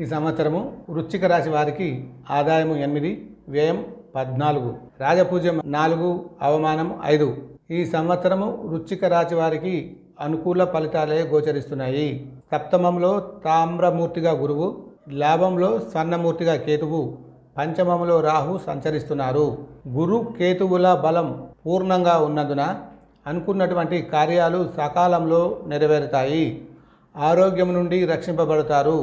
ఈ సంవత్సరము వృశ్చిక రాశి వారికి ఆదాయము ఎనిమిది వ్యయం పద్నాలుగు రాజపూజ్యం నాలుగు అవమానం ఐదు. ఈ సంవత్సరము వృశ్చిక రాశి వారికి అనుకూల ఫలితాలే గోచరిస్తున్నాయి. సప్తమంలో తామ్రమూర్తిగా గురువు లాభంలో స్వర్ణమూర్తిగా కేతువు పంచమంలో రాహు సంచరిస్తున్నారు. గురు కేతువుల బలం పూర్ణంగా ఉన్నందున అనుకున్నటువంటి కార్యాలు సకాలంలో నెరవేరుతాయి. ఆరోగ్యం నుండి రక్షింపబడతారు.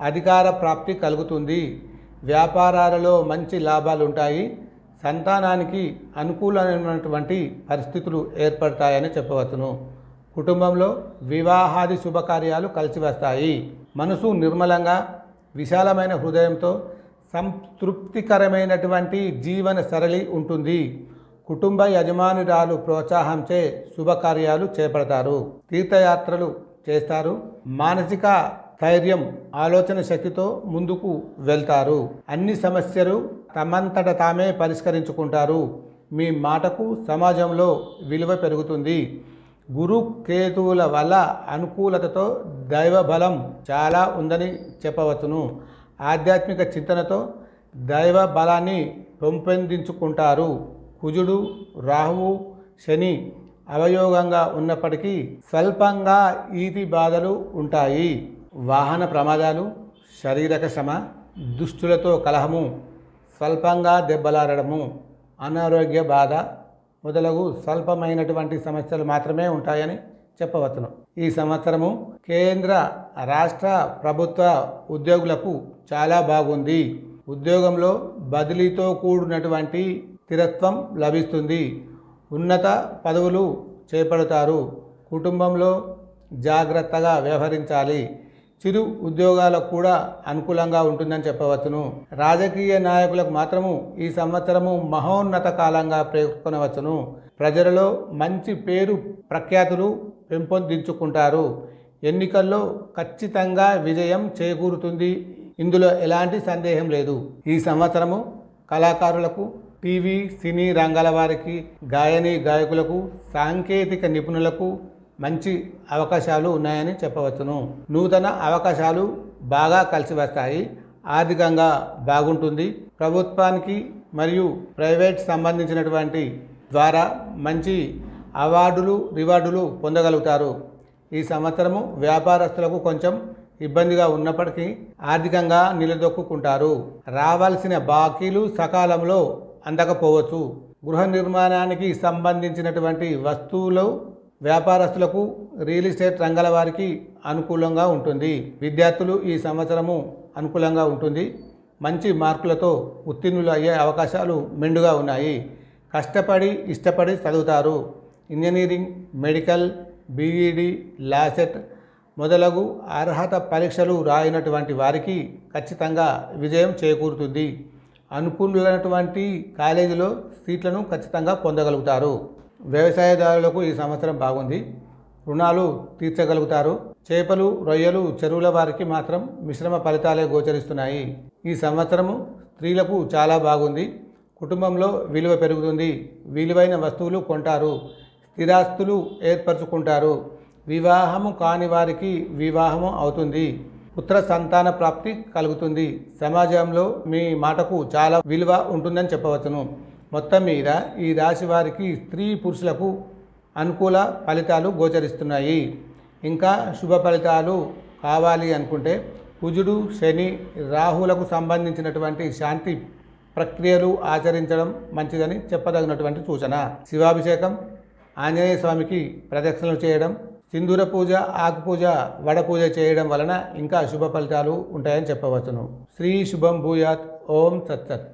అధికార ప్రాప్తి కలుగుతుంది. వ్యాపారాలలో మంచి లాభాలు ఉంటాయి సంతానానికి అనుకూలమైనటువంటి పరిస్థితులు ఏర్పడతాయని చెప్పవచ్చును. కుటుంబంలో వివాహాది శుభకార్యాలు కలిసి వస్తాయి మనసు నిర్మలంగా విశాలమైన హృదయంతో సంతృప్తికరమైనటువంటి జీవన సరళి ఉంటుంది. కుటుంబ యజమానురాలు ప్రోత్సాహంచే శుభకార్యాలు చేపడతారు. తీర్థయాత్రలు చేస్తారు. మానసిక ధైర్యం ఆలోచన శక్తితో ముందుకు వెళ్తారు. అన్ని సమస్యలు తమంతట తామే పరిష్కరించుకుంటారు. మీ మాటకు సమాజంలో విలువ పెరుగుతుంది. గురు కేతువుల వల్ల అనుకూలతతో దైవబలం చాలా ఉందని చెప్పవచ్చును. ఆధ్యాత్మిక చింతనతో దైవ బలాన్ని పెంపొందించుకుంటారు. కుజుడు రాహువు శని అవయోగంగా ఉన్నప్పటికీ స్వల్పంగా ఈతి బాధలు ఉంటాయి. వాహన ప్రమాదాలు శారీరక శ్రమ దుష్టులతో కలహము స్వల్పంగా దెబ్బలాడడము అనారోగ్య బాధ మొదలగు స్వల్పమైనటువంటి సమస్యలు మాత్రమే ఉంటాయని చెప్పవచ్చును. ఈ సంవత్సరము కేంద్ర రాష్ట్ర ప్రభుత్వ ఉద్యోగులకు చాలా బాగుంది. ఉద్యోగంలో బదిలీతో కూడినటువంటి స్థిరత్వం లభిస్తుంది. ఉన్నత పదవులు చేపడతారు. కుటుంబంలో జాగ్రత్తగా వ్యవహరించాలి. చిరు ఉద్యోగాలకు కూడా అనుకూలంగా ఉంటుందని చెప్పవచ్చును. రాజకీయ నాయకులకు మాత్రము ఈ సంవత్సరము మహోన్నత కాలంగా పేర్కొనవచ్చును. ప్రజలలో మంచి పేరు ప్రఖ్యాతులు పెంపొందించుకుంటారు. ఎన్నికల్లో ఖచ్చితంగా విజయం చేకూరుతుంది. ఇందులో ఎలాంటి సందేహం లేదు. ఈ సంవత్సరము కళాకారులకు టీవీ సినీ రంగాల వారికి గాయని గాయకులకు సాంకేతిక నిపుణులకు మంచి అవకాశాలు ఉన్నాయని చెప్పవచ్చును. నూతన అవకాశాలు బాగా కలిసి వస్తాయి ఆర్థికంగా బాగుంటుంది. ప్రభుత్వానికి మరియు ప్రైవేట్ సంబంధించినటువంటి ద్వారా మంచి అవార్డులు రివార్డులు పొందగలుగుతారు. ఈ సంవత్సరము వ్యాపారస్తులకు కొంచెం ఇబ్బందిగా ఉన్నప్పటికీ ఆర్థికంగా నిలదొక్కుంటారు రావాల్సిన బాకీలు సకాలంలో అందకపోవచ్చు. గృహ నిర్మాణానికి సంబంధించినటువంటి వస్తువులు వ్యాపారస్తులకు రియల్ ఎస్టేట్ రంగాల వారికి అనుకూలంగా ఉంటుంది. విద్యార్థులు ఈ సంవత్సరము అనుకూలంగా ఉంటుంది. మంచి మార్కులతో ఉత్తీర్ణులు అయ్యే అవకాశాలు మెండుగా ఉన్నాయి. కష్టపడి ఇష్టపడి చదువుతారు. ఇంజనీరింగ్ మెడికల్ బీఈడి లాసెట్ మొదలగు అర్హత పరీక్షలు రాయినటువంటి వారికి ఖచ్చితంగా విజయం చేకూరుతుంది. అనుకున్నటువంటి కాలేజీలో సీట్లను ఖచ్చితంగా పొందగలుగుతారు. వ్యవసాయదారులకు ఈ సంవత్సరం బాగుంది. రుణాలు తీర్చగలుగుతారు. చేపలు రొయ్యలు చెరువుల వారికి మాత్రం మిశ్రమ ఫలితాలే గోచరిస్తున్నాయి. ఈ సంవత్సరము స్త్రీలకు చాలా బాగుంది. కుటుంబంలో విలువ పెరుగుతుంది. విలువైన వస్తువులు కొంటారు. స్థిరాస్తులు ఏర్పరచుకుంటారు. వివాహము కాని వారికి వివాహము అవుతుంది. పుత్ర సంతాన ప్రాప్తి కలుగుతుంది. సమాజంలో మీ మాటకు చాలా విలువ ఉంటుందని చెప్పవచ్చును. మొత్తం మీద ఈ రాశి వారికి స్త్రీ పురుషులకు అనుకూల ఫలితాలు గోచరిస్తున్నాయి. ఇంకా శుభ ఫలితాలు కావాలి అనుకుంటే కుజుడు శని రాహులకు సంబంధించినటువంటి శాంతి ప్రక్రియలు ఆచరించడం మంచిదని చెప్పదగినటువంటి సూచన. శివాభిషేకం ఆంజనేయ స్వామికి ప్రదక్షిణలు చేయడం సింధూర పూజ ఆకు పూజ వడ పూజ చేయడం వలన ఇంకా శుభ ఫలితాలు ఉంటాయని చెప్పవచ్చును. శ్రీ శుభం భూయాత్ ఓం సత్సత్